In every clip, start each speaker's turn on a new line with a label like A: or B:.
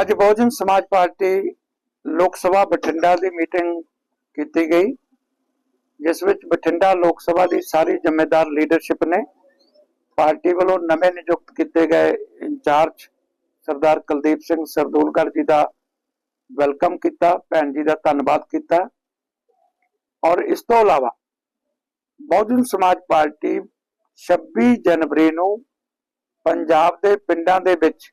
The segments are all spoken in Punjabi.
A: ਅੱਜ ਬਹੁਜਨ ਸਮਾਜ ਪਾਰਟੀ ਲੋਕ ਸਭਾ ਬਠਿੰਡਾ ਦੀ ਮੀਟਿੰਗ ਕੀਤੀ ਗਈ, ਜਿਸ ਵਿੱਚ ਬਠਿੰਡਾ ਲੋਕ ਸਭਾ ਦੀ ਸਾਰੀ ਜ਼ਿੰਮੇਦਾਰ ਲੀਡਰਸ਼ਿਪ ਨੇ ਪਾਰਟੀ ਵੱਲੋਂ ਨਵੇਂ ਨਿਯੁਕਤ ਕੀਤੇ ਗਏ ਇੰਚਾਰਜ ਸਰਦਾਰ ਕੁਲਦੀਪ ਸਿੰਘ ਸਰਦੂਲਗੜ੍ਹ ਜੀ ਦਾ ਵੈਲਕਮ ਕੀਤਾ, ਭੈਣ ਜੀ ਦਾ ਧੰਨਵਾਦ ਕੀਤਾ। ਔਰ ਇਸ ਤੋਂ ਇਲਾਵਾ ਬਹੁਜਨ ਸਮਾਜ ਪਾਰਟੀ 26 ਜਨਵਰੀ ਨੂੰ ਪੰਜਾਬ ਦੇ ਪਿੰਡਾਂ ਦੇ ਵਿੱਚ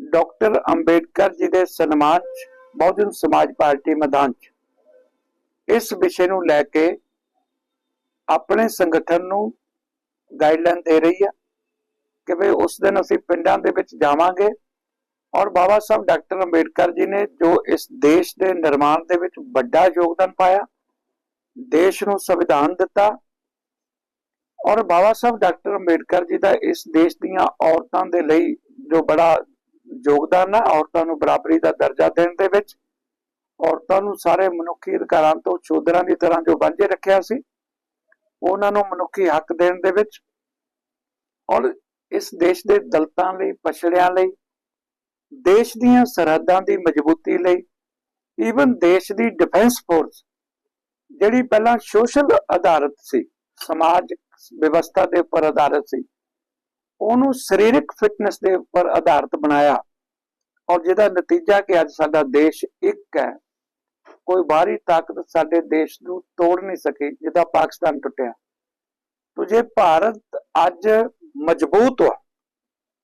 A: ਡਾਕਟਰ ਅੰਬੇਡਕਰ ਜੀ ਦੇ ਸਨਮਾਨ 'ਚ, ਬਹੁਜਨ ਸਮਾਜ ਪਾਰਟੀ ਮੈਦਾਨ 'ਚ। ਇਸ ਵਿਸ਼ੇ ਨੂੰ ਲੈ ਕੇ ਆਪਣੇ ਸੰਗਠਨ ਨੂੰ ਗਾਈਡਲਾਈਨ ਦੇ ਰਹੀ ਹੈ ਕਿ ਵੀ ਉਸ ਦਿਨ ਅਸੀਂ ਪਿੰਡਾਂ ਦੇ ਵਿੱਚ ਜਾਵਾਂਗੇ ਔਰ ਬਾਬਾ ਸਾਹਿਬ ਡਾਕਟਰ ਅੰਬੇਡਕਰ ਜੀ ਨੇ ਜੋ ਇਸ ਦੇਸ਼ ਦੇ ਨਿਰਮਾਣ ਦੇ ਵਿੱਚ ਵੱਡਾ ਯੋਗਦਾਨ ਪਾਇਆ, ਦੇਸ਼ ਨੂੰ ਸੰਵਿਧਾਨ ਦਿੱਤਾ ਔਰ ਬਾਬਾ ਸਾਹਿਬ ਡਾਕਟਰ ਅੰਬੇਡਕਰ ਜੀ ਦਾ ਇਸ ਦੇਸ਼ ਦੀਆਂ ਔਰਤਾਂ ਦੇ ਲਈ ਜੋ ਬੜਾ ਯੋਗਦਾਨ ਹੈ ਔਰਤਾਂ ਨੂੰ ਬਰਾਬਰੀ ਦਾ ਦਰਜਾ ਦੇਣ ਦੇ ਵਿੱਚ। ਔਰਤਾਂ ਨੂੰ ਸਾਰੇ ਮਨੁੱਖੀ ਅਧਿਕਾਰਾਂ ਤੋਂ ਸ਼ੂਦਰਾਂ ਦੀ ਤਰ੍ਹਾਂ ਜੋ ਵਾਂਝੇ ਰੱਖਿਆ ਸੀ, ਉਹਨਾਂ ਨੂੰ ਮਨੁੱਖੀ ਹੱਕ ਦੇਣ ਦੇ ਵਿੱਚ ਔਰ ਇਸ ਦੇਸ਼ ਦੇ ਦਲਤਾਂ ਲਈ, ਪਛੜਿਆਂ ਲਈ, ਦੇਸ਼ ਦੀਆਂ ਸਰਹੱਦਾਂ ਦੀ ਮਜ਼ਬੂਤੀ ਲਈ ਈਵਨ ਦੇਸ਼ ਦੀ ਡਿਫੈਂਸ ਫੋਰਸ ਜਿਹੜੀ ਪਹਿਲਾਂ ਸੋਸ਼ਲ ਆਧਾਰਿਤ ਸੀ, ਸਮਾਜ ਵਿਵਸਥਾ ਦੇ ਉੱਪਰ ਆਧਾਰਿਤ ਸੀ ਉਹਨੂੰ ਸਰੀਰਕ ਫਿਟਨੈਸ ਦੇ ਉੱਪਰ ਆਧਾਰਿਤ ਬਣਾਇਆ। ਔਰ ਜਿਹਦਾ ਨਤੀਜਾ ਕਿ ਅੱਜ ਸਾਡਾ ਦੇਸ਼ ਇੱਕ ਹੈ। ਕੋਈ ਬਾਹਰੀ ਤਾਕਤ ਸਾਡੇ ਦੇਸ਼ ਨੂੰ ਤੋੜ ਨਹੀਂ ਸਕੀ ਜਿੱਦਾਂ ਪਾਕਿਸਤਾਨ ਟੁੱਟਿਆ। ਤੋ ਜੇ ਭਾਰਤ ਅੱਜ ਮਜ਼ਬੂਤ ਹੋ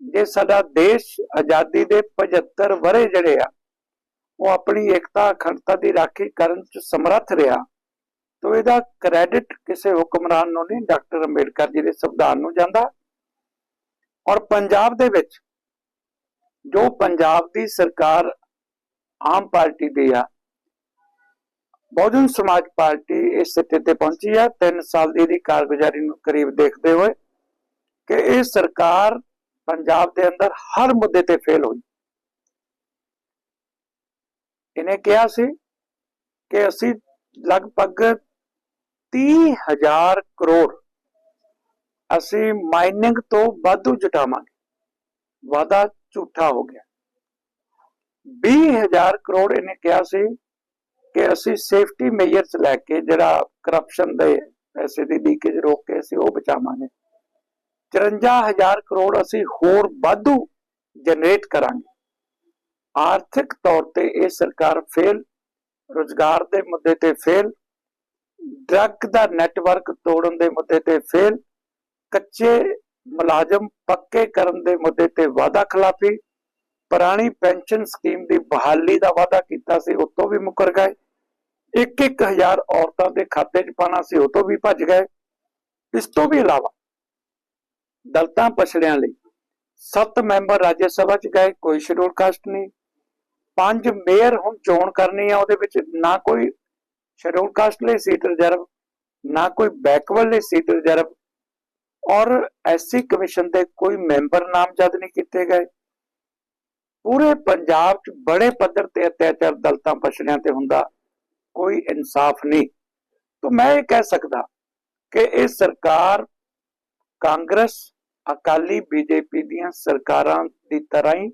A: ਜੇ ਸਾਡਾ ਦੇਸ਼ ਆਜ਼ਾਦੀ ਦੇ 75 ਵਰੇ ਜਿਹੜੇ ਆ, ਉਹ ਆਪਣੀ ਏਕਤਾ, ਅਖੰਡਤਾ ਦੀ ਰਾਖੀ ਕਰਨ ਚ ਸਮਰੱਥ ਰਿਹਾ, ਤੋ ਇਹਦਾ ਕ੍ਰੈਡਿਟ ਕਿਸੇ ਹੁਕਮਰਾਨ ਨੂੰ ਨਹੀਂ, ਡਾਕਟਰ ਅੰਬੇਡਕਰ ਜੀ ਦੇ ਸੰਵਿਧਾਨ ਨੂੰ ਜਾਂਦਾ। ਔਰ ਪੰਜਾਬ ਦੇ ਵਿੱਚ ਜੋ ਪੰਜਾਬ ਦੀ ਸਰਕਾਰ ਆਮ ਪਾਰਟੀ ਦੀ ਆ, ਬਹੁਜਨ ਸਮਾਜ ਪਾਰਟੀ ਇਸ ਸੱਤੇ ਤੇ ਪਹੁੰਚੀ ਹੈ 3 ਸਾਲ ਦੀ ਇਹਦੀ ਕਾਰਗੁਜ਼ਾਰੀ ਨੂੰ ਕਰੀਬ ਦੇਖਦੇ ਹੋਏ ਕਿ ਇਹ ਸਰਕਾਰ ਪੰਜਾਬ ਦੇ ਅੰਦਰ ਹਰ ਮੁੱਦੇ ਤੇ ਫੇਲ ਹੋਈ। ਇਹਨੇ ਕਿਹਾ ਸੀ ਕਿ ਅਸੀਂ ਲਗਭਗ 30000 ਕਰੋੜ ਅਸੀਂ ਮਾਈਨਿੰਗ ਤੋਂ ਵਾਧੂ ਜਟਾਵਾਂਗੇ ਵਾਦਾ ਝੂਠਾ ਹੋ ਗਿਆ। 20000 ਕਰੋੜ ਇਹਨੇ ਕਿਹਾ ਸੀ ਕਿ ਅਸੀਂ ਸੇਫਟੀ ਮੇਜਰਸ ਲੈ ਕੇ ਜਿਹੜਾ ਕਰਪਸ਼ਨ ਦੇ ਪੈਸੇ ਦੀ ਲੀਕੇਜ ਰੋਕ ਕੇ ਅਸੀਂ ਉਹ ਬਚਾਵਾਂਗੇ। 54000 ਕਰੋੜ ਅਸੀਂ ਹੋਰ ਵਾਧੂ ਜਨਰੇਟ ਕਰਾਂਗੇ। ਆਰਥਿਕ ਤੌਰ ਤੇ ਇਹ ਸਰਕਾਰ ਫੇਲ ਰੋਜ਼ਗਾਰ ਦੇ ਮੁੱਦੇ ਤੇ ਫੇਲ ਡਰੱਗ ਦਾ ਨੈਟਵਰਕ ਤੋੜਨ ਦੇ ਮੁੱਦੇ ਤੇ ਫੇਲ ਕੱਚੇ ਮੁਲਾਜ਼ਮ ਪੱਕੇ ਕਰਨ ਦੇ ਮੁੱਦੇ ਤੇ ਵਾਅਦਾ ਖਿਲਾਫੀ, ਪੁਰਾਣੀ ਪੈਨਸ਼ਨ ਸਕੀਮ ਦੀ ਬਹਾਲੀ ਦਾ ਵਾਅਦਾ ਕੀਤਾ ਸੀ ਉਸ ਤੋਂ ਵੀ ਮੁਕਰ ਗਏ। ਇੱਕ ਇੱਕ ਹਜ਼ਾਰ ਔਰਤਾਂ ਦੇ ਖਾਤੇ 'ਚ ਪਾਣਾ ਸੀ, ਉਹ ਤੋਂ ਵੀ ਭੱਜ ਗਏ। ਇਸ ਤੋਂ ਵੀ ਇਲਾਵਾ ਦਲਤਾਂ ਪਛੜਿਆਂ ਲਈ ਸੱਤ ਮੈਂਬਰ ਰਾਜ ਸਭਾ 'ਚ ਗਏ, ਕੋਈ ਸ਼ਡਿਊਲ ਕਾਸਟ ਨਹੀਂ। ਪੰਜ ਮੇਅਰ ਹੁਣ ਚੋਣ ਕਰਨੀ ਆ, ਉਹਦੇ ਵਿੱਚ ਨਾ ਕੋਈ ਸ਼ਡਿਊਲ ਕਾਸਟ ਲਈ ਸੀਟ ਰਿਜ਼ਰਵ, ਨਾ ਕੋਈ ਬੈਕਵਰਡ ਲਈ ਸੀਟ ਰਿਜ਼ਰਵ ਔਰ ਐਸਸੀ ਕਮਿਸ਼ਨ ਦੇ ਕੋਈ ਮੈਂਬਰ ਨਾਮਜ਼ਦ ਨਹੀਂ ਕੀਤੇ ਗਏ। ਪੂਰੇ ਪੰਜਾਬ 'ਚ ਬੜੇ ਪੱਧਰ ਤੇ ਅਤਿਆਚਾਰ ਦਲਤਾਂ ਪਛੜਿਆਂ ਤੇ ਹੁੰਦਾ, ਕੋਈ ਇਨਸਾਫ ਨਹੀਂ। ਤਾਂ ਮੈਂ ਇਹ ਕਹਿ ਸਕਦਾ ਕਿ ਇਹ ਸਰਕਾਰ ਕਾਂਗਰਸ, ਅਕਾਲੀ, ਬੀਜੇਪੀ ਦੀਆਂ ਸਰਕਾਰਾਂ ਦੀ ਤਰ੍ਹਾਂ ਹੀ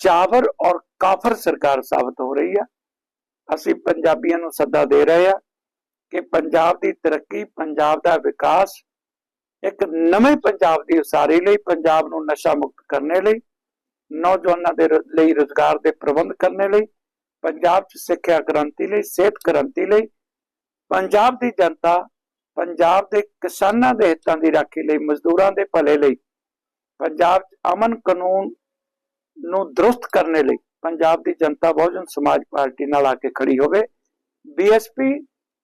A: ਜਾਬਰ ਔਰ ਕਾਫਰ ਸਰਕਾਰ ਸਾਬਤ ਹੋ ਰਹੀ ਆ। ਅਸੀਂ ਪੰਜਾਬੀਆਂ ਨੂੰ ਸੱਦਾ ਦੇ ਰਹੇ ਆ ਕਿ ਪੰਜਾਬ ਦੀ ਤਰੱਕੀ, ਪੰਜਾਬ ਦਾ ਵਿਕਾਸ ਇੱਕ ਨਵੇਂ ਪੰਜਾਬ ਦੀ ਉਸਾਰੀ ਲਈ, ਪੰਜਾਬ ਨੂੰ ਨਸ਼ਾ ਮੁਕਤ ਕਰਨੇ ਲਈ, ਨੌਜਵਾਨਾਂ ਦੇ ਲਈ ਰੋਜ਼ਗਾਰ ਦੇ ਪ੍ਰਬੰਧ ਕਰਨੇ ਲਈ, ਪੰਜਾਬ 'ਚ ਸਿੱਖਿਆ ਕ੍ਰਾਂਤੀ ਲਈ, ਸਿਹਤ ਕ੍ਰਾਂਤੀ ਲਈ, ਪੰਜਾਬ ਦੀ ਜਨਤਾ ਪੰਜਾਬ ਦੇ ਕਿਸਾਨਾਂ ਦੇ ਹਿੱਤਾਂ ਦੀ ਰਾਖੀ ਲਈ, ਮਜ਼ਦੂਰਾਂ ਦੇ ਭਲੇ ਲਈ, ਪੰਜਾਬ 'ਚ ਅਮਨ ਕਾਨੂੰਨ ਨੂੰ ਦਰੁਸਤ ਕਰਨੇ ਲਈ, ਪੰਜਾਬ ਦੀ ਜਨਤਾ ਬਹੁਜਨ ਸਮਾਜ ਪਾਰਟੀ ਨਾਲ ਆ ਕੇ ਖੜੀ ਹੋਵੇ ਬੀਐਸਪੀ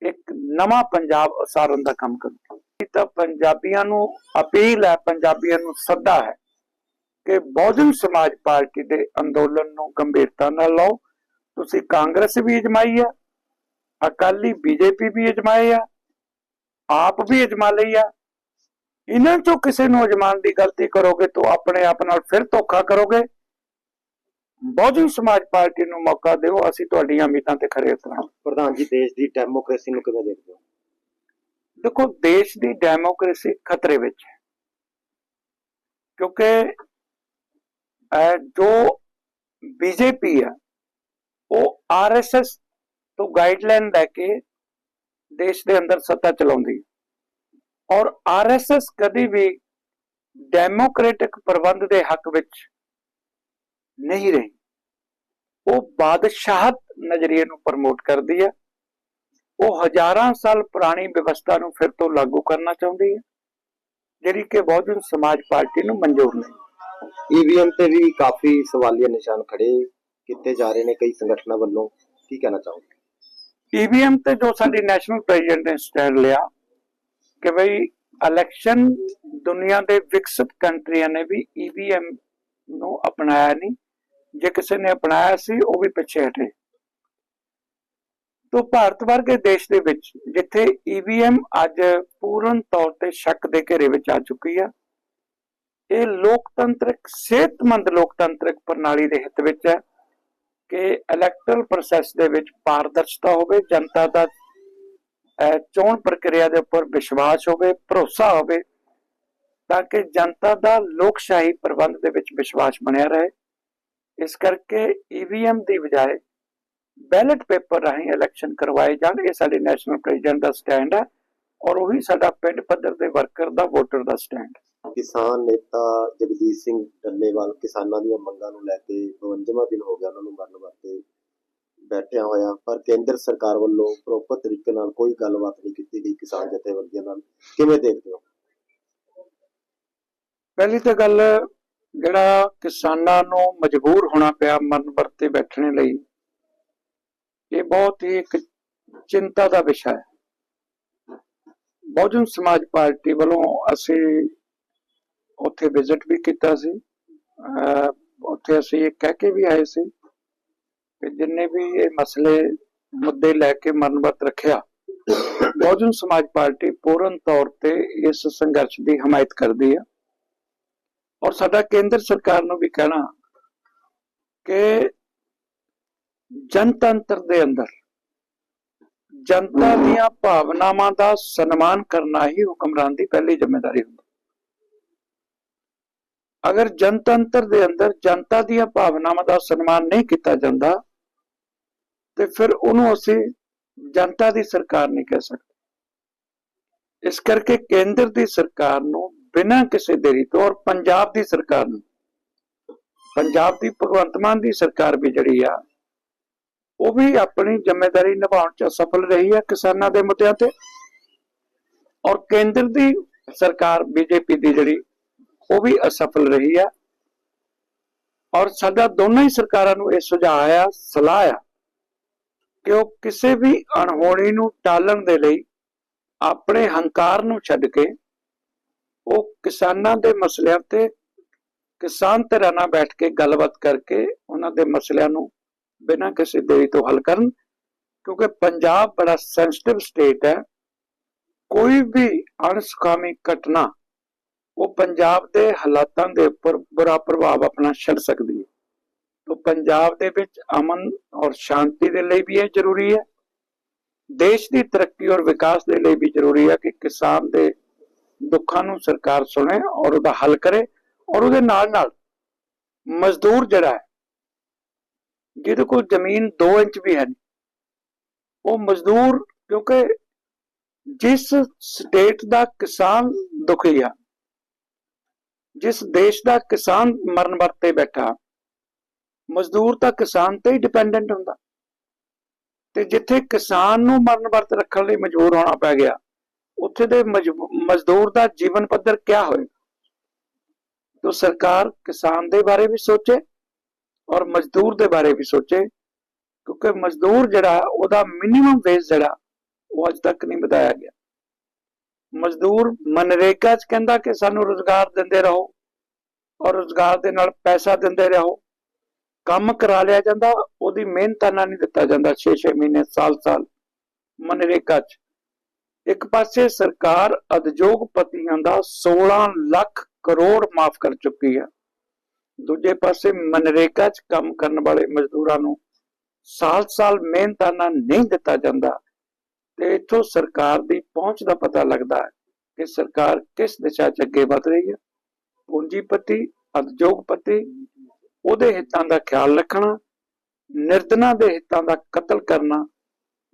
A: ਇੱਕ ਨਵਾਂ ਪੰਜਾਬ ਉਸਾਰਨ ਦਾ ਕੰਮ ਕਰਦੀ ਤਾਂ ਪੰਜਾਬੀਆਂ ਨੂੰ ਅਪੀਲ ਹੈ, ਪੰਜਾਬੀਆਂ ਨੂੰ ਸੱਦਾ ਹੈ ਕਿ ਬਹੁਜਨ ਸਮਾਜ ਪਾਰਟੀ ਦੇ ਅੰਦੋਲਨ ਨੂੰ ਗੰਭੀਰਤਾ ਨਾਲ ਲਓ। ਤੁਸੀਂ ਕਾਂਗਰਸ ਵੀ ਅਜਮਾਈ ਆ, ਅਕਾਲੀ ਬੀਜੇਪੀ ਵੀ ਅਜਮਾਏ ਆ, ਆਪ ਵੀ ਅਜਮਾ ਲਈ ਆ। ਇਹਨਾਂ ਚੋਂ ਕਿਸੇ ਨੂੰ ਅਜਮਾਨ ਦੀ ਗਲਤੀ ਕਰੋਗੇ ਤਾਂ ਆਪਣੇ ਆਪ ਨਾਲ ਫਿਰ ਧੋਖਾ ਕਰੋਗੇ। ਬਹੁਜਨ ਸਮਾਜ ਪਾਰਟੀ ਨੂੰ ਮੌਕਾ ਦਿਓ, ਅਸੀਂ ਤੁਹਾਡੀਆਂ ਉਮੀਦਾਂ ਤੇ ਖਰੇ ਉਤਰਾਂਗੇ।
B: ਪ੍ਰਧਾਨ ਜੀ, ਦੇਸ਼ ਦੀ ਡੈਮੋਕ੍ਰੇਸੀ ਨੂੰ ਕਿਵੇਂ ਦੇਖਦੇ ਹੋ?
A: ਦੇਖੋ ਦੇਸ਼ ਦੀ ਡੈਮੋਕ੍ਰੇਸੀ ਖਤਰੇ ਵਿੱਚ ਹੈ। ਕਿਉਂਕਿ ਅਹ, ਜੋ ਬੀਜੇਪੀ ਆ ਉਹ ਆਰਐਸਐਸ ਤੋਂ ਗਾਈਡਲਾਈਨ ਲੈ ਕੇ ਦੇਸ਼ ਦੇ ਅੰਦਰ ਸੱਤਾ ਚਲਾਉਂਦੀ ਹੈ। ਔਰ ਆਰਐਸਐਸ ਕਦੀ ਵੀ ਡੈਮੋਕ੍ਰੈਟਿਕ ਪ੍ਰਬੰਧ ਦੇ ਹੱਕ ਵਿੱਚ ਨਹੀਂ ਰਹੀ। ਉਹ ਬਾਦਸ਼ਾਹਤ ਨਜ਼ਰੀਏ ਨੂੰ ਪ੍ਰਮੋਟ ਕਰਦੀ ਹੈ। ਉਹ ਹਜ਼ਾਰਾਂ ਸਾਲ ਪੁਰਾਣੀ ਵਿਵਸਥਾ ਨੂੰ ਫਿਰ ਤੋਂ ਲਾਗੂ ਕਰਨਾ ਚਾਹੁੰਦੀ ਹੈ ਜਿਹੜੀ ਕਿ ਬਹੁਜਨ ਸਮਾਜ ਪਾਰਟੀ ਨੂੰ ਮਨਜ਼ੂਰ ਨਹੀਂ।
B: ਈਵੀਐਮ ਤੇ ਵੀ ਕਾਫੀ ਸਵਾਲੀਆ ਨਿਸ਼ਾਨ ਖੜੇ ਕੀਤੇ ਜਾ ਰਹੇ ਨੇ ਕਈ ਸੰਗਠਨਾਂ ਵੱਲੋਂ ਕੀ ਕਹਿਣਾ ਚਾਹੋਗੇ?
A: ਈਵੀਐਮ ਤੇ ਜੋ ਸਾਡੀ ਨੈਸ਼ਨਲ ਪ੍ਰੈਜ਼ੀਡੈਂਟ ਨੇ ਸਟੈਂਡ ਲਿਆ ਕਿ ਭਈ ਇਲੈਕਸ਼ਨ ਦੁਨੀਆ ਦੇ ਵਿਕਸਿਤ ਕੰਟਰੀਆਂ ਨੇ ਵੀ ਈਵੀਐਮ ਨੂੰ ਅਪਣਾਇਆ ਨਹੀਂ ਜੇ ਕਿਸੇ ਨੇ ਅਪਣਾਇਆ ਸੀ ਉਹ ਵੀ ਪਿੱਛੇ ਹਟੇ। ਤੋਂ ਭਾਰਤ ਵਰਗੇ ਦੇਸ਼ ਦੇ ਵਿੱਚ, ਜਿੱਥੇ ਈਵੀਐਮ ਅੱਜ ਪੂਰਨ ਤੌਰ ਤੇ ਸ਼ੱਕ ਦੇ ਘੇਰੇ ਵਿੱਚ ਆ ਚੁੱਕੀ ਆ, ਇਹ ਲੋਕਤੰਤਰਿਕ, ਸਿਹਤਮੰਦ ਲੋਕਤੰਤਰਿਕ ਪ੍ਰਣਾਲੀ ਦੇ ਹਿੱਤ ਵਿੱਚ ਹੈ ਕਿ ਇਲੈਕਟਰਲ ਪ੍ਰੋਸੈਸ ਦੇ ਵਿੱਚ ਪਾਰਦਰਸ਼ਤਾ ਹੋਵੇ, ਜਨਤਾ ਦਾ ਚੋਣ ਪ੍ਰਕਿਰਿਆ ਦੇ ਉੱਪਰ ਵਿਸ਼ਵਾਸ ਹੋਵੇ, ਭਰੋਸਾ ਹੋਵੇ, ਤਾਂ ਕਿ ਜਨਤਾ ਦਾ ਲੋਕਸ਼ਾਹੀ ਪ੍ਰਬੰਧ ਦੇ ਵਿੱਚ ਵਿਸ਼ਵਾਸ ਬਣਿਆ ਰਹੇ। ਇਸ ਕਰਕੇ ਈਵੀਐਮ ਦੀ ਬਜਾਏ ਬੈਲਟ ਪੇਪਰ ਰਾਹੀਂ ਇਲੈਕਸ਼ਨ ਕਰਵਾਏ ਜਾਣ। ਇਹ ਸਾਡੇ ਨੈਸ਼ਨਲ ਪ੍ਰੈਜ਼ੀਡੈਂਟ ਦਾ ਸਟੈਂਡ ਹੈ ਔਰ ਉਹੀ ਸਾਡਾ ਪਿੰਡ ਪੱਧਰ ਦੇ ਵਰਕਰ ਦਾ ਵੋਟਰ ਦਾ ਸਟੈਂਡ।
B: ਕਿਸਾਨ ਨੇਤਾ ਜਗਜੀਤ ਸਿੰਘ ਡੱਲੇਵਾਲ ਕਿਸਾਨਾਂ ਦੀਆਂ ਮੰਗਾਂ ਨੂੰ ਲੈ ਕੇ 52ਵਾਂ ਦਿਨ ਹੋ ਗਿਆ ਉਹਨਾਂ ਨੂੰ ਮਰਨ ਵਾਸਤੇ ਬੈਠਿਆ ਹੋਇਆ। ਪਰ ਕੇਂਦਰ ਸਰਕਾਰ ਵੱਲੋਂ ਪ੍ਰੋਪਰ ਤਰੀਕੇ ਨਾਲ ਕੋਈ ਗੱਲਬਾਤ ਨਹੀਂ ਕੀਤੀ ਗਈ ਕਿਸਾਨ ਜਥੇਬੰਦੀਆਂ ਨਾਲ। ਕਿਵੇਂ ਦੇਖਦੇ ਹੋ?
A: ਪਹਿਲੀ ਤਾਂ ਗੱਲ ਜਿਹੜਾ ਕਿਸਾਨਾਂ ਨੂੰ ਮਜਬੂਰ ਹੋਣਾ ਪਿਆ ਮਰਨ ਵਰਤੇ ਬੈਠਣੇ ਲਈ ਇਹ ਬਹੁਤ ਹੀ ਇੱਕ ਚਿੰਤਾ ਦਾ ਵਿਸ਼ਾ ਹੈ। ਬਹੁਜਨ ਸਮਾਜ ਪਾਰਟੀ ਵੱਲੋਂ ਅਸੀਂ ਉੱਥੇ ਵਿਜ਼ਿਟ ਵੀ ਕੀਤਾ ਸੀ। ਉੱਥੇ ਅਸੀਂ ਇਹ ਕਹਿ ਕੇ ਵੀ ਆਏ ਸੀ ਕਿ ਜਿੰਨੇ ਵੀ ਇਹ ਮਸਲੇ, ਮੁੱਦੇ ਲੈ ਕੇ ਮਰਨ ਰੱਖਿਆ, ਬਹੁਜਨ ਸਮਾਜ ਪਾਰਟੀ ਪੂਰਨ ਤੌਰ ਤੇ ਇਸ ਸੰਘਰਸ਼ ਦੀ ਹਮਾਇਤ ਕਰਦੀ ਹੈ। ਔਰ ਸਾਡਾ ਕੇਂਦਰ ਸਰਕਾਰ ਨੂੰ ਵੀ ਕਹਿਣਾ ਕਿ ਜਨਤੰਤਰ ਦੇ ਅੰਦਰ। ਜਨਤਾ ਦੀਆਂ ਭਾਵਨਾਵਾਂ ਦਾ ਸਨਮਾਨ ਕਰਨਾ ਹੀ ਹੁਕਮਰਾਨ ਦੀ ਪਹਿਲੀ ਜ਼ਿੰਮੇਵਾਰੀ ਹੁੰਦੀ। ਅਗਰ ਜਨਤੰਤਰ ਦੇ ਅੰਦਰ ਜਨਤਾ ਦੀਆਂ ਭਾਵਨਾਵਾਂ ਦਾ ਸਨਮਾਨ ਨਹੀਂ ਕੀਤਾ ਜਾਂਦਾ ਤੇ ਫਿਰ ਉਹਨੂੰ ਅਸੀਂ ਜਨਤਾ ਦੀ ਸਰਕਾਰ ਨਹੀਂ ਕਹਿ ਸਕਦੇ। ਇਸ ਕਰਕੇ ਕੇਂਦਰ ਦੀ ਸਰਕਾਰ ਨੂੰ ਬਿਨਾਂ ਕਿਸੇ ਦੇਰੀ ਤੋਂ ਔਰ ਪੰਜਾਬ ਦੀ ਸਰਕਾਰ ਨੂੰ ਪੰਜਾਬ ਦੀ ਭਗਵੰਤ ਮਾਨ ਦੀ ਸਰਕਾਰ ਵੀ ਜਿਹੜੀ ਆ ਉਹ ਵੀ ਆਪਣੀ ਜ਼ਿੰਮੇਵਾਰੀ ਨਿਭਾਉਣ ਚ ਸਫਲ ਰਹੀ ਹੈ ਕਿਸਾਨਾਂ ਦੇ ਮੁੱਦਿਆਂ ਤੇ। ਔਰ ਕੇਂਦਰ ਦੀ ਸਰਕਾਰ ਬੀਜੇਪੀ ਦੀ ਜਿਹੜੀ, ਉਹ ਵੀ ਅਸਫਲ ਰਹੀ ਹੈ। ਔਰ ਸਾਡਾ ਦੋਨਾਂ ਹੀ ਸਰਕਾਰਾਂ ਨੂੰ ਇਹ ਸੁਝਾਅ ਆ ਸਲਾਹ ਆ ਕਿ ਉਹ ਕਿਸੇ ਵੀ ਅਣਹੋਣੀ ਨੂੰ ਟਾਲਣ ਦੇ ਲਈ ਆਪਣੇ ਹੰਕਾਰ ਨੂੰ ਛੱਡ ਕੇ ਉਹ ਕਿਸਾਨਾਂ ਦੇ ਮਸਲਿਆਂ ਤੇ ਕਿਸਾਨ ਧਿਰਾਂ ਨਾਲ ਬੈਠ ਕੇ ਗੱਲਬਾਤ ਕਰਕੇ ਉਹਨਾਂ ਦੇ ਮਸਲਿਆਂ ਨੂੰ ਬਿਨਾਂ ਕਿਸੇ ਦੇਰੀ ਤੋਂ ਹੱਲ ਕਰਨ, ਕਿਉਂਕਿ ਪੰਜਾਬ ਬੜਾ ਸੈਂਸਿਟਿਵ ਸਟੇਟ ਹੈ। ਕੋਈ ਵੀ ਅਣਸੁਖਾਵੀ ਘਟਨਾ, ਉਹ ਪੰਜਾਬ ਦੇ ਹਾਲਾਤਾਂ ਦੇ ਉੱਪਰ ਬੁਰਾ ਪ੍ਰਭਾਵ ਆਪਣਾ ਛੱਡ ਸਕਦੀ ਹੈ। ਤਾਂ ਪੰਜਾਬ ਦੇ ਵਿੱਚ ਅਮਨ ਔਰ ਸ਼ਾਂਤੀ ਦੇ ਲਈ ਵੀ ਇਹ ਜ਼ਰੂਰੀ ਹੈ। ਦੇਸ਼ ਦੀ ਤਰੱਕੀ ਔਰ ਵਿਕਾਸ ਦੇ ਲਈ ਵੀ ਜ਼ਰੂਰੀ ਹੈ ਕਿ ਕਿਸਾਨ ਦੇ ਦੁੱਖਾਂ ਨੂੰ ਸਰਕਾਰ ਸੁਣੇ ਔਰ ਉਹਦਾ ਹੱਲ ਕਰੇ ਔਰ ਉਹਦੇ ਨਾਲ ਨਾਲ ਮਜ਼ਦੂਰ ਜਿਹੜਾ ਹੈ ਜਿਹਦੇ ਕੋਲ ਜ਼ਮੀਨ 2 ਇੰਚ ਵੀ ਹੈ ਉਹ ਮਜ਼ਦੂਰ, ਕਿਉਂਕਿ ਜਿਸ ਸਟੇਟ ਦਾ ਕਿਸਾਨ ਦੁਖੀ ਆ, ਜਿਸ ਦੇਸ਼ ਦਾ ਕਿਸਾਨ ਮਰਨ ਵਰਤੇ ਬੈਠਾ, ਮਜ਼ਦੂਰ ਤਾਂ ਕਿਸਾਨ ਤੇ ਹੀ ਡਿਪੈਂਡੈਂਟ ਹੁੰਦਾ। ਤੇ ਜਿੱਥੇ ਕਿਸਾਨ ਨੂੰ ਮਰਨ ਵਰਤ ਰੱਖਣ ਲਈ ਮਜਬੂਰ ਹੋਣਾ ਪੈ ਗਿਆ, ਉੱਥੇ ਦੇ ਮਜ਼ਦੂਰ ਦਾ ਜੀਵਨ ਪੱਧਰ ਕਿਆ ਹੋਏਗਾ? ਤੋ ਸਰਕਾਰ ਕਿਸਾਨ ਦੇ ਬਾਰੇ ਵੀ ਸੋਚੇ ਔਰ ਮਜ਼ਦੂਰ ਦੇ ਬਾਰੇ ਵੀ ਸੋਚੇ, ਕਿਉਂਕਿ ਮਜ਼ਦੂਰ ਜਿਹੜਾ ਉਹਦਾ ਮਿਨੀਮਮ ਵੇਜ ਜਿਹੜਾ, ਉਹ ਅੱਜ ਤੱਕ ਨਹੀਂ ਵਧਾਇਆ ਗਿਆ। ਮਜ਼ਦੂਰ ਮਨਰੇਗਾ ਚ ਕਹਿੰਦਾ ਕਿ ਸਾਨੂੰ ਰੋਜ਼ਗਾਰ ਦਿੰਦੇ ਰਹੋ ਔਰ ਰੋਜ਼ਗਾਰ ਦੇ ਨਾਲ ਪੈਸਾ ਦਿੰਦੇ ਰਹੋ। ਕੰਮ ਕਰਾ ਲਿਆ ਜਾਂਦਾ, ਉਹਦੀ ਮਿਹਨਤਾਨਾ ਨਹੀਂ ਦਿੱਤਾ ਜਾਂਦਾ 6-6 ਮਹੀਨੇ, ਸਾਲ-ਸਾਲ ਮਨਰੇਗਾ ਚ। ਇੱਕ ਪਾਸੇ ਸਰਕਾਰ ਉਦਯੋਗਪਤੀਆਂ ਦਾ 16 ਲੱਖ ਕਰੋੜ ਮਾਫ ਕਰ ਚੁੱਕੀ ਹੈ। ਦੂਜੇ ਪਾਸੇ ਮਨਰੇਗਾ 'ਚ ਕੰਮ ਕਰਨ ਵਾਲੇ ਮਜ਼ਦੂਰਾਂ ਨੂੰ ਸਾਲ-ਸਾਲ ਮਿਹਨਤਾਨਾ ਨਹੀਂ ਦਿੱਤਾ ਜਾਂਦਾ ਤੇ ਇਥੋਂ ਸਰਕਾਰ ਦੀ ਪਹੁੰਚ ਦਾ ਪਤਾ ਲੱਗਦਾ ਹੈ ਕਿ ਸਰਕਾਰ ਕਿਸ ਦਿਸ਼ਾ 'ਚ ਅੱਗੇ ਵਧ ਰਹੀ ਹੈ। ਪੂੰਜੀਪਤੀ, ਉਦਯੋਗਪਤੀ, ਉਹਦੇ ਹਿੱਤਾਂ ਦਾ ਖਿਆਲ ਰੱਖਣਾ, ਨਿਰਦਨਾ ਦੇ ਹਿੱਤਾਂ ਦਾ ਕਤਲ ਕਰਨਾ,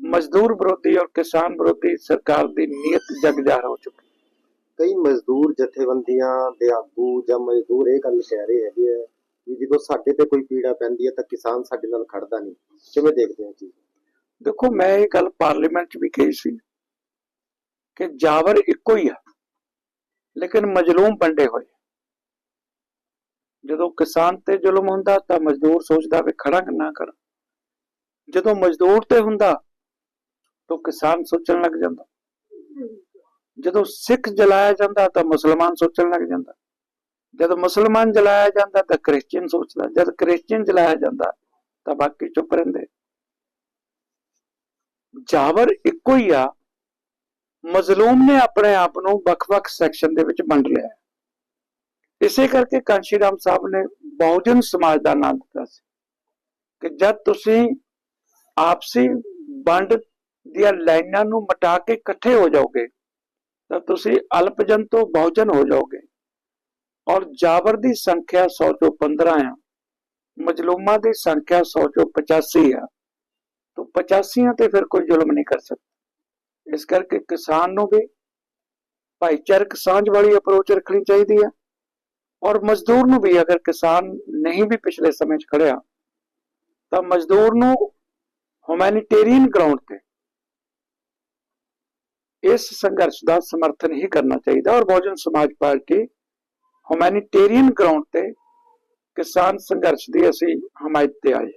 A: ਮਜ਼ਦੂਰ ਵਿਰੋਧੀ ਔਰ ਕਿਸਾਨ ਵਿਰੋਧੀ ਸਰਕਾਰ ਦੀ ਨੀਅਤ ਜਗਜ਼ਾਹਰ ਹੋ ਚੁੱਕੀ
B: ਕਈ ਮਜ਼ਦੂਰ ਜਥੇਬੰਦੀਆਂ ਦੇ ਆਗੂ ਜਾਂ ਮਜ਼ਦੂਰ ਇਹ ਗੱਲ ਕਹਿ ਰਹੇ ਹੈਗੇ ਆ ਵੀ ਜਦੋਂ ਸਾਡੇ ਤੇ ਕੋਈ ਪੀੜਾ ਪੈਂਦੀ ਹੈ ਤਾਂ ਕਿਸਾਨ ਸਾਡੇ ਨਾਲ ਖੜਦਾ ਨਹੀਂ। ਕਿਵੇਂ ਦੇਖਦੇ ਹੋ ਜੀ?
A: ਦੇਖੋ, ਮੈਂ ਇਹ ਗੱਲ ਪਾਰਲੀਮੈਂਟ 'ਚ ਵੀ ਕਹੀ ਸੀ ਕਿ ਜਾਬਰ ਇੱਕੋ ਹੀ ਆ, ਲੇਕਿਨ ਮਜਲੂਮ ਵੰਡੇ ਹੋਏ। ਜਦੋਂ ਕਿਸਾਨ ਤੇ ਜ਼ੁਲਮ ਹੁੰਦਾ ਤਾਂ ਮਜ਼ਦੂਰ ਸੋਚਦਾ ਵੀ ਖੜਾ ਕਿ ਨਾ ਕਰਾਂ। ਜਦੋਂ ਮਜ਼ਦੂਰ ਤੇ ਹੁੰਦਾ ਤਾਂ ਕਿਸਾਨ ਸੋਚਣ ਲੱਗ ਜਾਂਦਾ। ਜਦੋਂ ਸਿੱਖ ਜਲਾਇਆ ਜਾਂਦਾ ਤਾਂ ਮੁਸਲਮਾਨ ਸੋਚਣ ਲੱਗ ਜਾਂਦਾ। ਜਦੋਂ ਮੁਸਲਮਾਨ ਜਲਾਇਆ ਜਾਂਦਾ ਤਾਂ ਕ੍ਰਿਸਚੀਅਨ ਸੋਚਦਾ। ਜਦ ਕ੍ਰਿਸਚੀਅਨ ਜਲਾਇਆ ਜਾਂਦਾ ਤਾਂ ਬਾਕੀ ਚੁੱਪ ਰਹਿੰਦੇ। ਜਾਬਰ ਇੱਕੋ ਹੀ ਆ। ਮਜ਼ਲੂਮ ਨੇ ਆਪਣੇ ਆਪ ਨੂੰ ਵੱਖ-ਵੱਖ ਸੈਕਸ਼ਨ ਦੇ ਵਿੱਚ ਵੰਡ ਲਿਆ ਇਸੇ ਕਰਕੇ ਕਾਂਸ਼ੀ ਰਾਮ ਸਾਹਿਬ ਨੇ ਬਹੁਜਨ ਸਮਾਜ ਦਾ ਨਾਂ ਦਿੱਤਾ ਸੀ ਕਿ ਜਦ ਤੁਸੀਂ ਆਪਸੀ ਵੰਡ ਦੀਆਂ ਲਾਈਨਾਂ ਨੂੰ ਮਿਟਾ ਕੇ ਇਕੱਠੇ ਹੋ ਜਾਓਗੇ ਤਾਂ ਤੁਸੀਂ ਅਲਪਜਨ ਤੋਂ ਬਹੁਜਨ ਹੋ ਜਾਓਗੇ। ਔਰ ਜਾਬਰ ਦੀ ਸੰਖਿਆ 100 ਤੋਂ 15 ਆ, ਮਜਲੂਮਾਂ ਦੀ ਸੰਖਿਆ 100 ਤੋਂ 85 ਆ। ਤਾਂ 85 ਤੇ ਫਿਰ ਕੋਈ ਜ਼ੁਲਮ ਨਹੀਂ ਕਰ ਸਕਦਾ। ਇਸ ਕਰਕੇ ਕਿਸਾਨ ਨੂੰ ਵੀ ਭਾਈਚਾਰਕ ਸਾਂਝ ਵਾਲੀ ਅਪਰੋਚ ਰੱਖਣੀ ਚਾਹੀਦੀ ਹੈ ਔਰ ਮਜ਼ਦੂਰ ਨੂੰ ਵੀ ਅਗਰ ਕਿਸਾਨ ਨਹੀਂ ਵੀ ਪਿਛਲੇ ਸਮੇਂ 'ਚ ਖੜਿਆ, ਤਾਂ ਮਜ਼ਦੂਰ ਨੂੰ ਹਿਊਮੈਨਿਟੇਰੀਅਨ ਗਰਾਊਂਡ ਤੇ ਇਸ ਸੰਘਰਸ਼ ਦਾ ਸਮਰਥਨ ਹੀ ਕਰਨਾ ਚਾਹੀਦਾ ਔਰ ਬਹੁਜਨ ਸਮਾਜ ਪਾਰਟੀ ਹਿਊਮੈਨਿਟੇਰੀਅਨ ਗਰਾਊਂਡ ਤੇ ਕਿਸਾਨ ਸੰਘਰਸ਼ ਦੀ ਅਸੀਂ ਹਮਾਇਤ ਤੇ ਆਏ